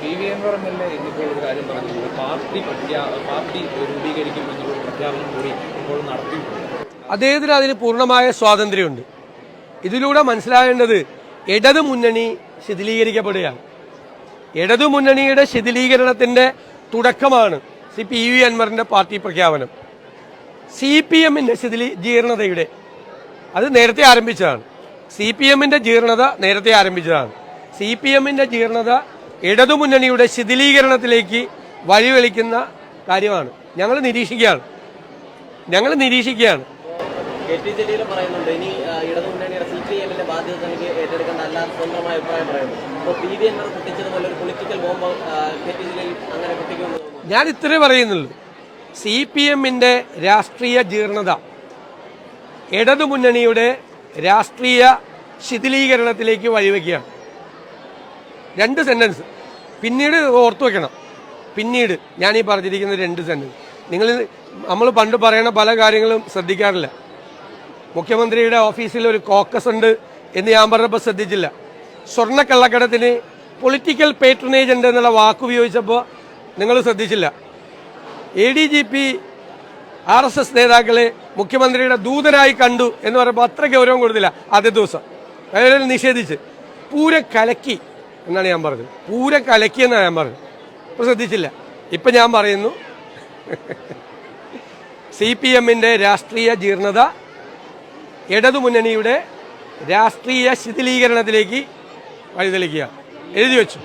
P V എന്ന് M ഇന്നിപ്പോൾ ഒരു കാര്യം പറഞ്ഞത് പാർട്ടി പ്രഖ്യാ പാർട്ടി രൂപീകരിക്കും എന്നുള്ള പ്രഖ്യാപനം കൂടി ഇപ്പോൾ നടത്തിയിട്ടുണ്ട്. അദ്ദേഹത്തിന് അതിന് പൂർണമായ സ്വാതന്ത്ര്യമുണ്ട്. ഇതിലൂടെ മനസ്സിലാകേണ്ടത് ഇടതു മുന്നണി ശിഥിലീകരിക്കപ്പെടുകയാണ്. ഇടതു മുന്നണിയുടെ ശിഥിലീകരണത്തിന്റെ തുടക്കമാണ് സി പി വി അൻവറിന്റെ പാർട്ടി പ്രഖ്യാപനം. സി പി എമ്മിന്റെ ശിഥിലീകരണതയുടെ അത് നേരത്തെ ആരംഭിച്ചതാണ്. സി പി എമ്മിന്റെ ജീർണത നേരത്തെ ആരംഭിച്ചതാണ്. സി പി എമ്മിന്റെ ജീർണത ഇടതുമുന്നണിയുടെ ശിഥിലീകരണത്തിലേക്ക് വഴിവെളിക്കുന്ന കാര്യമാണ്. ഞങ്ങൾ നിരീക്ഷിക്കുകയാണ്. ഞങ്ങൾ നിരീക്ഷിക്കുകയാണ്. ഞാൻ ഇത്രേ പറയുന്നുള്ളൂ. സി പി എമ്മിന്റെ രാഷ്ട്രീയ ജീർണത ഇടതുമുന്നണിയുടെ രാഷ്ട്രീയ ശിഥിലീകരണത്തിലേക്ക് വഴിവെക്കുകയാണ്. രണ്ട് സെന്റൻസ് പിന്നീട് ഓർത്തു വെക്കണം. പിന്നീട് ഞാൻ ഈ പറഞ്ഞിരിക്കുന്ന രണ്ട് സെന്റൻസ് നിങ്ങൾ നമ്മൾ പണ്ട് പറയുന്ന പല കാര്യങ്ങളും ശ്രദ്ധിക്കാറില്ല. മുഖ്യമന്ത്രിയുടെ ഓഫീസിൽ ഒരു കോക്കസ് ഉണ്ട് എന്ന് ഞാൻ പറഞ്ഞപ്പോൾ ശ്രദ്ധിച്ചില്ല. സ്വർണക്കള്ളക്കടത്തിന് പൊളിറ്റിക്കൽ പേട്രണേജ് ഉണ്ട് എന്നുള്ള വാക്ക് ഉപയോഗിച്ചപ്പോൾ നിങ്ങൾ ശ്രദ്ധിച്ചില്ല. A D G P R S S നേതാക്കളെ മുഖ്യമന്ത്രിയുടെ ദൂതനായി കണ്ടു എന്ന് പറയുമ്പോൾ അത്ര ഗൗരവം കൊടുത്തില്ല ആദ്യ ദിവസം. അയാൾ നിഷേധിച്ച്. പൂരം കലക്കി. എന്നാണ് ഞാൻ പറഞ്ഞത്. പൂരം കലക്കിയെന്നാണ് ഞാൻ പറഞ്ഞത്. ഇപ്പോൾ ശ്രദ്ധിച്ചില്ല. ഇപ്പം ഞാൻ പറയുന്നു. സി പി എമ്മിന്റെ രാഷ്ട്രീയ ജീർണത ഇടതുമുന്നണിയുടെ രാഷ്ട്രീയ ശിഥിലീകരണത്തിലേക്ക് വഴിതെളിക്കുക. എഴുതി വെച്ചു.